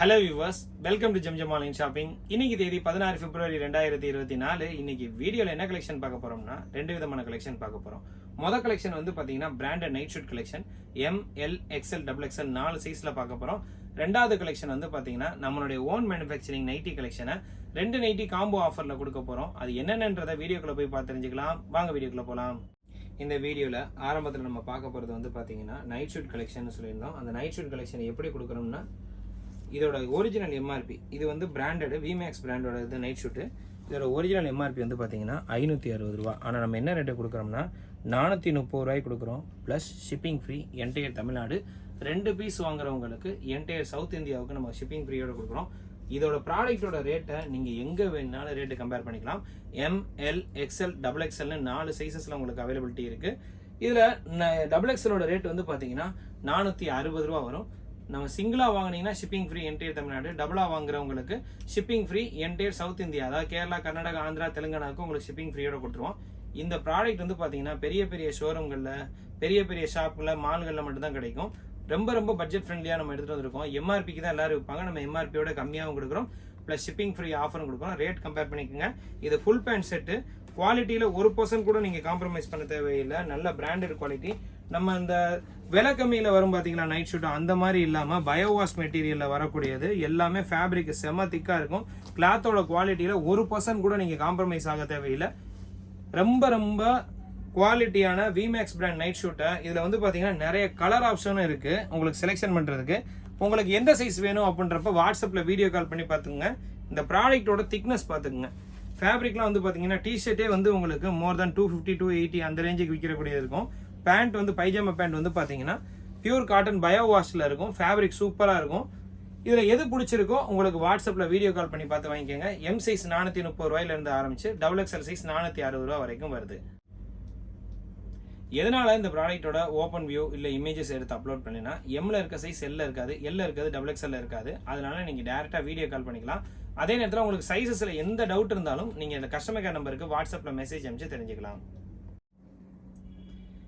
Hello viewers welcome to Jamjam online shopping இன்னைக்கு தேதி பதினாறு பிப்ரவரி ரெண்டாயிரத்தி இருபத்தி நாலு. இன்னைக்கு வீடியோவில் என்ன கலெக்ஷன் பார்க்க போறோம்னா ரெண்டு விதமான கலெக்ஷன் பார்க்க போறோம். மொதல் கலெக்ஷன் வந்து பார்த்தீங்கன்னா branded night suit collection M L XL double XL நாலு சைஸ்ல பார்க்க போறோம். ரெண்டாவது கலெக்ஷன் வந்து பார்த்தீங்கன்னா நம்மளுடைய ஓன் மேனுஃபேக்சரிங் நைட்டி கலெக்ஷனை ரெண்டு நைட்டி காம்போ ஆஃபரில் கொடுக்க போறோம். அது என்னென்னன்றத வீடியோக்குள்ள போய் பார்த்து தெரிஞ்சுக்கலாம். வாங்க வீடியோக்குள்ள போகலாம் இந்த வீடியோவில் ஆரம்பத்தில் நம்ம பார்க்க போகிறது வந்து பார்த்தீங்கன்னா நைட் ஷூட் கலெக்ஷன் சொல்லியிருந்தோம். அந்த நைட் ஷூட் கலெக்ஷன் எப்படி கொடுக்குறோம்னா இதோட ஒரிஜினல் எம்ஆர்பி இது வந்து பிராண்டடு விமேக்ஸ் பிராண்டோட இது நைட் ஷூட்டு இதோட ஒரிஜினல் எம்ஆர்பி வந்து பார்த்தீங்கன்னா ஐநூற்றி அறுபது ரூபா. ஆனால் நம்ம என்ன ரேட்டு கொடுக்குறோம்னா நானூற்றி முப்பது ரூபாய்க்கு கொடுக்குறோம். Plus shipping free entire Tamil Nadu. ரெண்டு பீஸ் வாங்குறவங்களுக்கு என்டையர் சவுத் இந்தியாவுக்கு நம்ம ஷிப்பிங் ஃப்ரீயோட கொடுக்குறோம். இதோட ப்ராடக்ட்டோட ரேட்டை நீங்கள் எங்கே வேணாலும் ரேட்டு கம்பேர் பண்ணிக்கலாம். எம்எல் எக்ஸ்எல் டபுள் எக்ஸ்எல்னு நாலு சைஸஸில் உங்களுக்கு அவைலபிலிட்டி இருக்குது இதில் டபுள் எக்ஸ்எலோட ரேட் வந்து பார்த்தீங்கன்னா நானூற்றி அறுபது ரூபா வரும். நம்ம சிங்கிளாக வாங்குனீங்கன்னா ஷிப்பிங் ஃப்ரீ என்டையர் தமிழ்நாடு. டபுளாக வாங்குறவங்களுக்கு shipping free entire south India அதாவது கேரளா கர்நாடகா ஆந்திரா தெலுங்கானாவுக்கு உங்களுக்கு ஷிப்பிங் ஃப்ரீயோட கொடுத்துருவோம். இந்த ப்ராடக்ட் வந்து பார்த்தீங்கன்னா பெரிய பெரிய ஷோரூம்களில் பெரிய பெரிய ஷாப்பில் மால்களில் மட்டும்தான் கிடைக்கும். ரொம்ப ரொம்ப பட்ஜெட் ஃப்ரெண்ட்லியாக நம்ம எடுத்துகிட்டு வந்திருக்கோம். எம்ஆர்பிக்கு தான் எல்லாரும் விற்பாங்க. நம்ம எம்ஆர்பியோட கம்மியாகவும் கொடுக்குறோம். ப்ளஸ் ஷிப்பிங் ஃப்ரீ ஆஃபரும் கொடுக்குறோம். ரேட் கம்பேர் பண்ணிக்கோங்க. இது ஃபுல் பேண்ட் செட்டு குவாலிட்டியில் ஒரு பர்சன்ட் கூட நீங்கள் காம்ப்ரமைஸ் பண்ண தேவையில்லை. நல்ல பிராண்டட் குவாலிட்டி நம்ம இந்த விலை கம்மியில் வரும் பார்த்தீங்களா நைட் ஷூட் அந்த மாதிரி இல்லாமல் பயோவாஸ் மெட்டீரியலில் வரக்கூடியது எல்லாமே ஃபேப்ரிக் செம்ம திக்காக இருக்கும். கிளாத்தோட குவாலிட்டியில் ஒரு பர்சன்ட் கூட நீங்கள் காம்ப்ரமைஸ் ஆக தேவையில்லை. ரொம்ப ரொம்ப குவாலிட்டியான விமேக்ஸ் பிராண்ட் நைட் ஷூட்டை இதில் வந்து பார்த்தீங்கன்னா நிறைய கலர் ஆப்ஷனும் இருக்குது உங்களுக்கு செலெக்ஷன் பண்ணுறதுக்கு உங்களுக்கு எந்த சைஸ் வேணும் அப்படின்றப்ப வாட்ஸ்அப்பில் வீடியோ கால் பண்ணி பார்த்துக்குங்க. இந்த ப்ராடக்ட்டோட திக்னஸ் பார்த்துக்குங்க. ஃபேப்ரிக்லாம் வந்து பார்த்தீங்கன்னா டிஷர்ட்டே வந்து உங்களுக்கு more than two fifty two eighty அந்த ரேஞ்சுக்கு விற்கிறக்கூடியது இருக்கும். பேண்ட் வந்து பைஜாமா பேண்ட் வந்து பார்த்தீங்கன்னா பியூர் காட்டன் பயோ வாஷில் இருக்கும். ஃபேப்ரிக் சூப்பராக இருக்கும். இதில் எது பிடிச்சிருக்கோ உங்களுக்கு வாட்ஸ்அப்பில் வீடியோ கால் பண்ணி பார்த்து வாங்கிக்கோங்க. எம் சைஸ் நானூற்றி முப்பது ரூபாயிலேருந்து ஆரம்பிச்சு டபுள் எக்ஸ்எல் சைஸ் நானூற்றி அறுபது ரூபா வரைக்கும் வருது. எதனால் இந்த ப்ராடக்ட்டோட ஓப்பன் வியூ இல்லை இமேஜஸ் எடுத்து அப்லோட் பண்ணினா எம்மில் இருக்க சைஸ் எல்ல இருக்காது எல்ல இருக்காது டபுள் எக்ஸ்எல்ல இருக்காது. அதனால நீங்கள் டேரெக்டாக வீடியோ கால் பண்ணிக்கலாம். அதே நேரத்தில் உங்களுக்கு சைஸஸில் எந்த டவுட் இருந்தாலும் நீங்கள் இந்த கஸ்டமர் கேர் நம்பருக்கு வாட்ஸ்அப்பில் மெசேஜ் அனுப்பிச்சு தெரிஞ்சுக்கலாம்.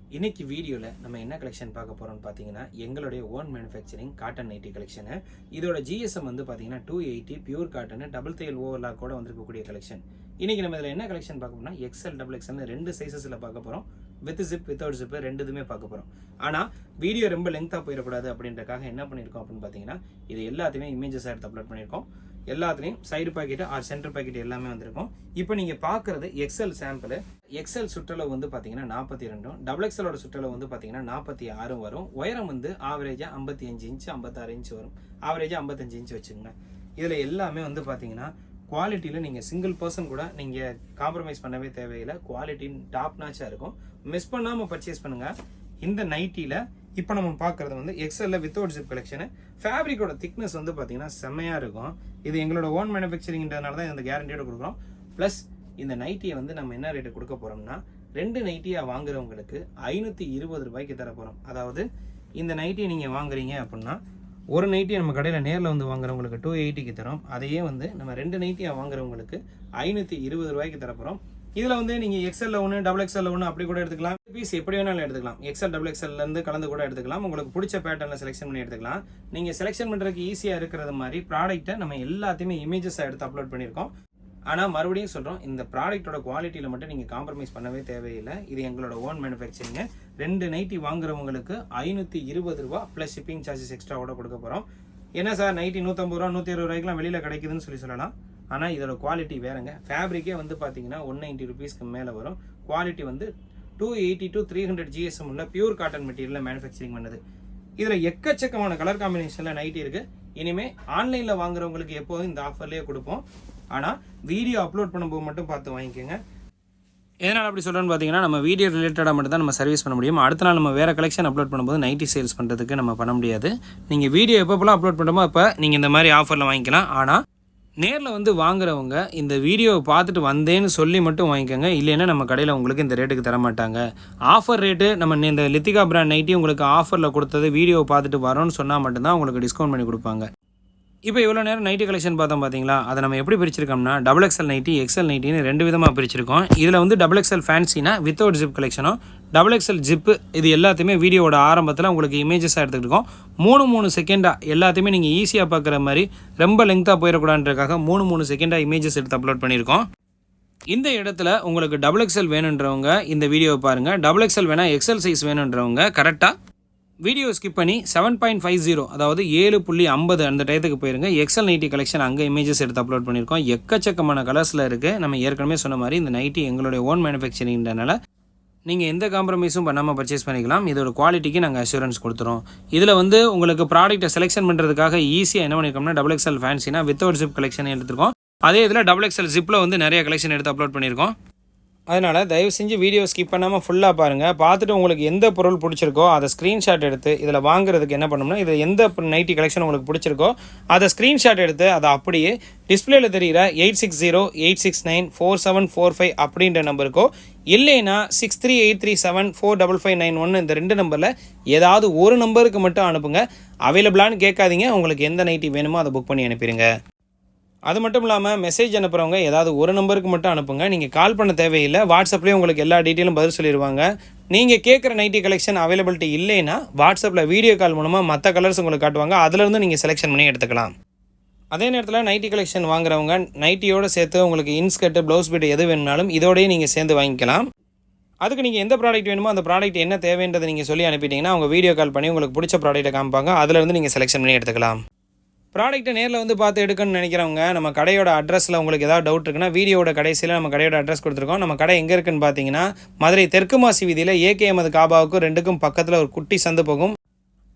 இன்னைக்கு வீடியோவில் நம்ம என்ன கலெக்ஷன் பார்க்க போகிறோம்னு பார்த்தீங்கன்னா எங்களுடைய own manufacturing cotton nightie collection இதோட ஜிஎஸ்எம் வந்து பார்த்தீங்கன்னா two eighty pure cotton double தையல் ஓவர்லாக் கூட வந்திருக்கக்கூடிய கலெக்ஷன் இன்னைக்கு நம்ம இதில் என்ன கலெக்ஷன் பார்க்கணும்னா எக்ஸ்எல் டபுள் எக்ஸ்எல்னு ரெண்டு சைஸஸில் பார்க்க போகிறோம் வித் ஜிப் வித்தவுட் ஜிப் ரெண்டு இதுமே பார்க்க போகிறோம் ஆனால் வீடியோ ரொம்ப லெங்க்தாக போயிடக்கூடாது அப்படின்றக்காக என்ன பண்ணியிருக்கோம் அப்படின்னு பார்த்தீங்கன்னா இது எல்லாத்தையுமே இமேஜஸ் எடுத்து அப்லோட் பண்ணியிருக்கோம் எல்லாத்துலேயும் side pocket or centre pocket எல்லாமே வந்திருக்கும். இப்போ நீங்கள் பார்க்குறது எக்ஸல் சாம்பிள் எக்ஸல் சுற்றளவு வந்து பார்த்தீங்கன்னா நாற்பத்தி ரெண்டும் டபுள் எக்ஸலோட சுற்றளவு வந்து பார்த்தீங்கன்னா நாற்பத்தி ஆறும் வரும். உயரம் வந்து ஆவரேஜாக ஐம்பத்தி அஞ்சு இன்ச் ஐம்பத்தாறு இன்ச் வரும். ஆவரேஜாக ஐம்பத்தஞ்சு இன்ச் வச்சுக்கோங்க. இதில் எல்லாமே வந்து பார்த்தீங்கன்னா குவாலிட்டியில் நீங்கள் சிங்கிள் பர்சன் கூட நீங்கள் காம்ப்ரமைஸ் பண்ணவே தேவையில்லை. குவாலிட்டி டாப் நாச்சாக இருக்கும். மிஸ் பண்ணாமல் பர்ச்சேஸ் பண்ணுங்கள் இந்த நைட்டியில் இப்போ நம்ம பார்க்குறது வந்து எக்ஸல்ல வித்தவுட் ஜிப் கலெக்ஷனு ஃபேப்ரிக்கோட திக்னஸ் வந்து பார்த்தீங்கன்னா செம்மையாக இருக்கும். இது எங்களோட ஓன் மேனுஃபேக்சரிங்கிறதுனால தான் இந்த கேரண்டியோட கொடுக்குறோம். ப்ளஸ் இந்த நைட்டியை வந்து நம்ம என்ன ரேட்டு கொடுக்க போகிறோம்னா ரெண்டு நைட்டியாக வாங்குறவங்களுக்கு ஐநூற்றி இருபது ரூபாய்க்கு தர போகிறோம் அதாவது இந்த நைட்டியை நீங்கள் வாங்குறீங்க அப்படின்னா ஒரு நைட்டி நம்ம கடையில் நேரில் வந்து வாங்குறவங்களுக்கு டூ எயிட்டிக்கு தரோம். அதையே வந்து நம்ம ரெண்டு நைட்டியாக வாங்குறவங்களுக்கு ஐநூற்றி இருபது ரூபாய்க்கு தரப்போகிறோம் இதில் வந்து நீங்கள் எக்ஸ்எல்ல ஒன்று டபுள் எக்ஸ்எல் ஒன்று அப்படி கூட எடுத்துக்கலாம். பீஸ் எப்படி வேணாலும் எடுத்துக்கலாம். எக்ஸ்எல் டபுள் எக்ஸ்எல்லேருந்து கலந்து கூட எடுத்துக்கலாம். உங்களுக்கு பிடிச்ச பேட்டர்னில் செலெக்ஷன் பண்ணி எடுத்துக்கலாம். நீங்கள் செலெக்ஷன் பண்ணுறதுக்கு ஈஸியாக இருக்கிறது மாதிரி ப்ராடக்ட்டை நம்ம எல்லாத்தையுமே இமேஜஸாக எடுத்து அப்லோட் பண்ணியிருக்கோம். ஆனால் மறுபடியும் சொல்கிறோம் இந்த ப்ராடக்ட்டோட குவாலிட்டியில் மட்டும் நீங்கள் காம்ப்ரமைஸ் பண்ணவே தேவையில்லை. இது எங்களோட ஓன் மேனுஃபேக்சரிங்கு ரெண்டு நைட்டி வாங்குறவங்களுக்கு ஐநூற்றி இருபது ரூபா ப்ளஸ் ஷிப்பிங் சார்ஜஸ் எக்ஸ்ட்ராவோட கொடுக்க போகிறோம் என்ன சார் நைட்டி நூற்றம்பது ரூபா நூற்றி இருபது ரூபாய்க்குலாம் வெளியில் கிடைக்குதுன்னு சொல்லி சொல்லலாம். ஆனால் இதோட குவாலிட்டி வேறங்க. ஃபேப்ரிக்கே வந்து பார்த்தீங்கன்னா ஒன் நைன்ட்டி ருபீஸ்க்கு மேலே வரும். குவாலிட்டி வந்து two eighty two three hundred GSM உள்ள பியூர் காட்டன் மெட்டீரியலில் மேனுஃபேக்சரிங் பண்ணுது. இதில் எக்கச்சக்கமான கலர் காம்பினேஷனில் நைட்டி இருக்குது இனிமேல் ஆன்லைனில் வாங்குறவங்களுக்கு எப்போதும் இந்த ஆஃபர்லேயே கொடுப்போம். ஆனால் வீடியோ அப்லோட் பண்ணும்போது மட்டும் பார்த்து வாங்கிக்கோங்க. எதனால் அப்படி சொல்கிறேன்னு பார்த்தீங்கன்னா நம்ம வீடியோ ரிலேட்டடாக மட்டும் தான் நம்ம சர்வீஸ் பண்ண முடியும். அடுத்த நாள் நம்ம வேறு கலெக்ஷன் அப்லோட் பண்ணும்போது நைட்டி சேல்ஸ் பண்ணுறதுக்கு நம்ம பண்ண முடியாது. நீங்கள் வீடியோ எப்பப்போலாம் அப்லோட் பண்ணுறோமோ அப்போ நீங்கள் இந்த மாதிரி ஆஃபரில் வாங்கிக்கலாம். ஆனால் நேரில் வந்து வாங்குறவங்க இந்த வீடியோவை பார்த்துட்டு வந்தேன்னு சொல்லி மட்டும் வாங்கிக்கோங்க. இல்லைன்னா நம்ம கடையில் உங்களுக்கு இந்த ரேட்டுக்கு தர மாட்டாங்க. ஆஃபர் ரேட்டு நம்ம இந்த லித்திகா பிராண்ட் நைட்டி உங்களுக்கு ஆஃபரில் கொடுத்தது வீடியோவை பார்த்துட்டு வரோன்னு சொன்னால் மட்டும்தான் உங்களுக்கு டிஸ்கவுண்ட் பண்ணி கொடுப்பாங்க. இப்போ இவ்வளோ நேரம் நைட்டி கலெக்ஷன் பார்த்தோம் பார்த்தீங்களா? அதை நம்ம எப்படி பிரிச்சிருக்கோம்னா டபுள் எக்ஸ்எல் நைட்டி எக்ஸ்எல் நைட்டின்னு ரெண்டு விதமாக பிரிச்சிருக்கோம். இதில் வந்து டபுள் எக்ஸ்எல் ஃபேன்சினா வித்தவுட் ஜிப் கலெக்ஷனும் டபுள் எக்ஸ்எல் ஜிப்பு இது எல்லாத்தையுமே வீடியோவோட ஆரம்பத்தில் உங்களுக்கு இமேஜஸாக எடுத்துக்கிட்டு மூணு மூணு செகண்டாக எல்லாத்தையுமே நீங்கள் ஈஸியாக பார்க்குற மாதிரி ரொம்ப லெங்க்த்தாக போயிடக்கூடாதுன்றதுக்காக மூணு மூணு செகண்டாக இமேஜஸ் எடுத்து அப்லோட் பண்ணியிருக்கோம். இந்த இடத்துல உங்களுக்கு டபுள் எக்ஸ்எல் வேணுன்றவங்க இந்த வீடியோவை பாருங்கள் டபுள் எக்ஸ்எல் வேணால் எக்ஸ்எல் சைஸ் வேணுன்றவங்க கரெக்டாக வீடியோ ஸ்கிப் பண்ணி செவன் பாயிண்ட் ஃபைவ் ஜீரோ அதாவது ஏழு புள்ளி ஐம்பது அந்த டயத்துக்கு போயிருங்க. எக்ஸல் நைட்டி கலெக்ஷன் அங்கே இமேஜஸ் எடுத்து அப்லோட் பண்ணியிருக்கோம். எக்கச்சக்கமான கலர்ஸில் இருக்குது நம்ம ஏற்கனவே சொன்ன மாதிரி இந்த நைட்டி எங்களுடைய ஓன் மேனுஃபேக்சரிங்கிறனால நீங்கள் எந்த காம்ப்ரமைஸும் பண்ணாமல் பர்ச்சேஸ் பண்ணிக்கலாம். இதோட குவாலிட்டிக்கு நாங்கள் அஷூரன்ஸ் கொடுத்துறோம். இதில் வந்து உங்களுக்கு ப்ராடக்ட்டை செலெக்ஷன் பண்ணுறதுக்காக ஈஸியாக என்ன பண்ணியிருக்கோம்னா டபுள் எக்ஸ்எல் ஃபேன்சினா வித்தவுட் ஜிப் கலெக்ஷன் எடுத்துருக்கோம். அதே இதில் டபுள் எக்ஸ்எல் ஜிப்பில் வந்து நிறைய கலெக்ஷன் எடுத்து அப்லோட் பண்ணியிருக்கோம். அதனால் தயவு செஞ்சு வீடியோ ஸ்கிப் பண்ணாமல் ஃபுல்லாக பாருங்கள் பார்த்துட்டு உங்களுக்கு எந்த பொருள் பிடிச்சிருக்கோ அதை ஸ்க்ரீன்ஷாட் எடுத்து இதில் வாங்குறதுக்கு என்ன பண்ணணும்னா இதில் எந்த நைட்டி கலெக்ஷன் உங்களுக்கு பிடிச்சிருக்கோ அதை ஸ்க்ரீன்ஷாட் எடுத்து அதை அப்படியே டிஸ்பிளேல தெரிகிற eight six zero eight six nine four seven four five அப்படின்ற நம்பருக்கோ இல்லைன்னா six three eight three seven four double five nine ஒன்று இந்த ரெண்டு நம்பரில் ஏதாவது ஒரு நம்பருக்கு மட்டும் அனுப்புங்க. அவைலபிளான்னு கேட்காதீங்க. உங்களுக்கு எந்த நைட்டி வேணுமோ அதை புக் பண்ணி அனுப்பிடுங்க. அது மட்டும் இல்லாமல் மெசேஜ் அனுப்புகிறவங்க ஏதாவது ஒரு நம்பருக்கு மட்டும் அனுப்புங்க. நீங்கள் கால் பண்ண தேவையில்லை. வாட்ஸ்அப்லேயே உங்களுக்கு எல்லா டீட்டெயிலும் பதில் சொல்லிடுவாங்க நீங்கள் கேட்குற நைட்டி கலெக்ஷன் அவைலபிலிட்டி இல்லைன்னா வாட்ஸ்அப்பில் வீடியோ கால் மூலமாக மற்ற கலர்ஸ் உங்களுக்கு காட்டுவாங்க. அதுலேருந்து நீங்கள் செலெக்ஷன் பண்ணி எடுத்துக்கலாம். அதே நேரத்தில் நைட்டி கலெக்ஷன் வாங்குறவங்க நைட்டியோடு சேர்த்து உங்களுக்கு இன்ஸ்கர்ட்டு ப்ளவுஸ் பீட் எது வேணுனாலும் இதோடய நீங்கள் சேர்ந்து வாங்கிக்கலாம். அதுக்கு நீங்கள் எந்த ப்ராடக்ட் வேணுமோ அந்த ப்ராடக்ட் என்ன தேவைன்றதை நீங்கள் சொல்லி அனுப்பிட்டீங்கன்னா அவங்க வீடியோ கால் பண்ணி உங்களுக்கு பிடிச்ச ப்ராடக்ட்டை காமிப்பாங்க. அதுலேருந்து நீங்கள் செலெக்ஷன் பண்ணி எடுத்துக்கலாம். ப்ராடக்ட்டை நேரில் வந்து பார்த்து எடுக்கணும்னு நினைக்கிறவங்க நம்ம கடையோட அட்ரஸில் உங்களுக்கு ஏதாவது டவுட் இருக்குன்னா வீடியோட கடைசியில் நம்ம கடையோட அட்ரஸ் கொடுத்துருக்கோம். நம்ம கடை எங்கே இருக்குன்னு பார்த்தீங்கன்னா மதுரை தெற்கு மாசி வீதியில் ஏகே அமது காபாவுக்கும் ரெண்டுக்கும் பக்கத்தில் ஒரு குட்டி சந்து போகும்.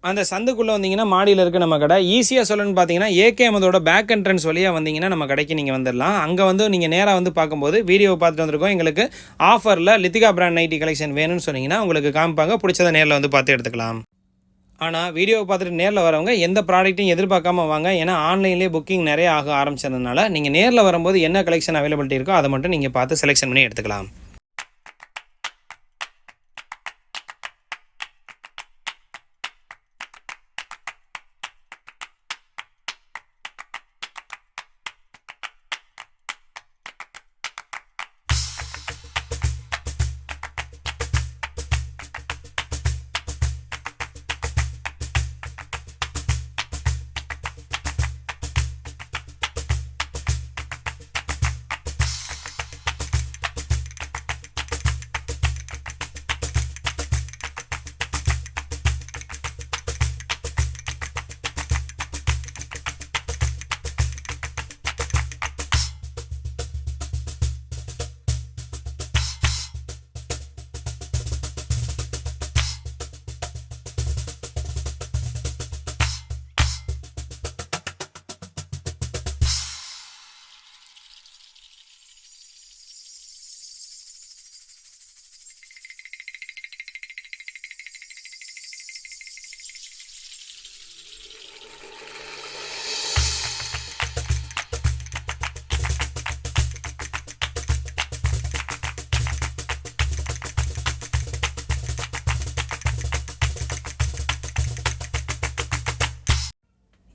அந்த சந்துக்குள்ளே வந்தீங்கன்னா மாடியில் இருக்க நம்ம கடை. ஈஸியாக சொல்லணும்னு பார்த்தீங்கன்னா ஏகே எமதோட பேக் என்ட்ரன்ஸ் வழியாக வந்தீங்கன்னா நம்ம கடைக்கு நீங்கள் வந்துடலாம் அங்கே வந்து நீங்கள் நேராக வந்து பார்க்கும்போது வீடியோ பார்த்துட்டு வந்திருக்கோம். எங்களுக்கு ஆஃபரில் லித்திகா பிராண்ட் நைட்டி கலெக்ஷன் வேணும்னு சொன்னீங்கன்னா உங்களுக்கு காமிப்பாங்க. பிடிச்சதை நேரில் வந்து பார்த்து எடுத்துக்கலாம். ஆனால் வீடியோவை பார்த்துட்டு நேரில் வரவங்க எந்த ப்ராடக்ட்டையும் எதிர்பார்க்காம வாங்க. ஏன்னா ஆன்லைன்லேயே புக்கிங் நிறைய ஆக ஆரம்பிச்சதுனால நீங்கள் நேரில் வரும்போது என்ன கலெக்ஷன் அவைலபிலிட்டி இருக்கோ அதை மட்டும் நீங்கள் பார்த்து செலெக்ஷன் பண்ணி எடுத்துக்கலாம்.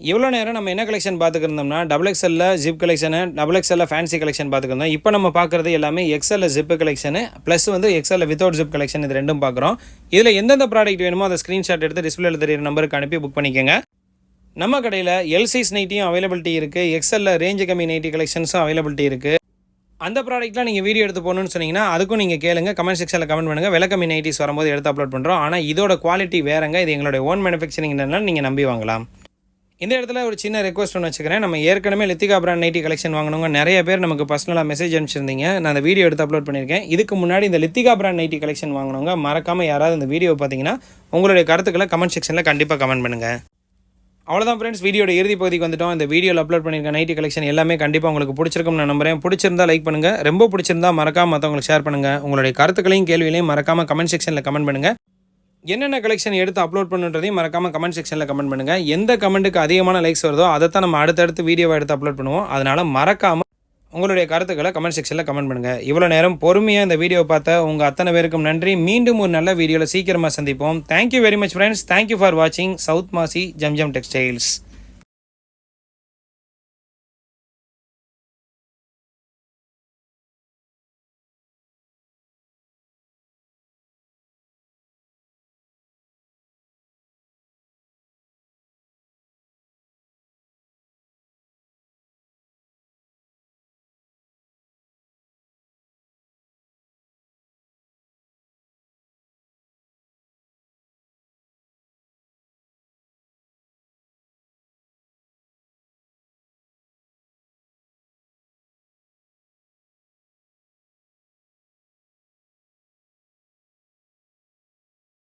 இவ்வளோ நேரம் நம்ம என்ன கலெக்ஷன் பார்த்துக்கிருந்தோம்னா டபுள் எக்ஸ்எல்ல ஜிப் கலெக்ஷனு டபுள் எக்ஸ்எல்ல ஃபேன்சி கலெக்ஷன் பார்த்துக்கிருந்தோம். இப்போ நம்ம பார்க்குறது எல்லாமே எக்ஸ்எல்ல ஜிப்பு கலெக்ஷனு ப்ளஸ் வந்து எக்ஸ்எல்ல வித்தவுட் ஜிப் கலெக்ஷன் இது ரெண்டும் பார்க்குறோம். இதில் எந்தெந்த ப்ராடக்ட் வேணுமோ அதை ஸ்க்ரீன்ஷாட் எடுத்து டிஸ்பிளேல தெரியுற நம்பருக்கு அனுப்பி புக் பண்ணிக்கோங்க. நம்ம கடையில் எல் சைஸ் நைட்டியும் அவைலபிலிட்டி இருக்குது எக்ஸ்எல்ல ரேஞ்சு கம்மி நைட்டி கலெக்ஷன்ஸும் அவைலபிலிட்டி இருக்குது அந்த ப்ராடக்ட்லாம் நீங்கள் வீடியோ எடுத்து போகணுன்னு சொன்னீங்கன்னா அதுக்கும் நீங்கள் கேளுங்க. கமெண்ட் செக்ஷனில் கமெண்ட் பண்ணுங்கள் விலை கம்மி நைட்டிஸ் வரும்போது எடுத்து அப்லோட் பண்ணுறோம் ஆனால் இதோட குவாலிட்டி வேறங்க. இது எங்களுடைய ஓன் மேனுஃபேக்சரிங்னால நீங்கள் நம்பி வாங்கலாம். இந்த இடத்துல ஒரு சின்ன ரெக்வஸ்ட் ஒன்று வச்சுக்கிறேன். நம்ம ஏற்கனவே லித்திகா பிராண்ட் நைட்டி கலெக்ஷன் வாங்கினவங்க நிறைய பேர் நமக்கு பர்சனலாக மெசேஜ் அனுப்பிச்சிருந்தீங்க. நான் அந்த வீடியோ எடுத்து அப்லோட் பண்ணியிருக்கேன். இதுக்கு முன்னாடி இந்த லித்திகா பிராண்ட் நைட்டி கலெக்ஷன் வாங்கினவங்க மறக்காமல் யாராவது இந்த வீடியோ பார்த்தீங்கன்னா உங்களுடைய கருத்துக்களை கமெண்ட் செக்ஷனில் கண்டிப்பாக கமெண்ட் பண்ணுங்கள் அவ்வளோதான் ஃப்ரெண்ட்ஸ் வீடியோட இறுதி பகுதிக்கு வந்துட்டோம். இந்த வீடியோவில் அப்லோட் பண்ணியிருக்க நைட்டி கலெக்ஷன் எல்லாமே கண்டிப்பாக உங்களுக்கு பிடிச்சிருக்கும் நான் நம்புறேன். பிடிச்சிருந்தா லைக் பண்ணுங்கள் ரொம்ப பிடிச்சிருந்தா மறக்காம மற்றவங்களுக்கு ஷேர் பண்ணுங்கள் உங்களுடைய கருத்துக்களையும் கேள்விகளையும் மறக்காமல் கமெண்ட் செக்ஷனில் கமெண்ட் பண்ணுங்கள் என்னென்ன கலெக்ஷன் எடுத்து அப்லோட் பண்ணுன்றதையும் மறக்காமல் கமெண்ட் செக்ஷனில் கமெண்ட் பண்ணுங்கள் எந்த கமெண்ட்டுக்கு அதிகமான லைக்ஸ் வருதோ அதை தான் நம்ம அடுத்தடுத்து வீடியோவை எடுத்து அப்லோட் பண்ணுவோம். அதனால் மறக்காமல் உங்களுடைய கருத்துக்களை கமெண்ட் செக்ஷனில் கமெண்ட் பண்ணுங்கள் இவ்வளோ நேரம் பொறுமையாக இந்த வீடியோ பார்த்த உங்கள் அத்தனை பேருக்கும் நன்றி. மீண்டும் ஒரு நல்ல வீடியோவில் சீக்கிரமாக சந்திப்போம். Thank you very much friends thank you for வாட்சிங் சவுத் மாசி ஜம்ஜம் டெக்ஸ்டைல்ஸ்